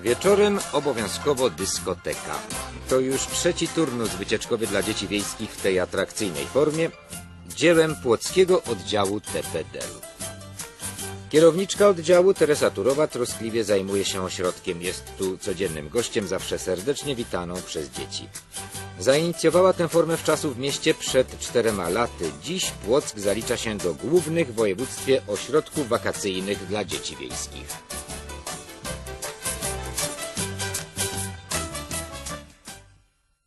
Wieczorem obowiązkowo dyskoteka. To już trzeci turnus wycieczkowy dla dzieci wiejskich w tej atrakcyjnej formie, dziełem płockiego oddziału TPD. Kierowniczka oddziału Teresa Turowa troskliwie zajmuje się ośrodkiem. Jest tu codziennym gościem, zawsze serdecznie witaną przez dzieci. Zainicjowała tę formę w czasu w mieście przed czterema laty. Dziś Płock zalicza się do głównych w województwie ośrodków wakacyjnych dla dzieci wiejskich.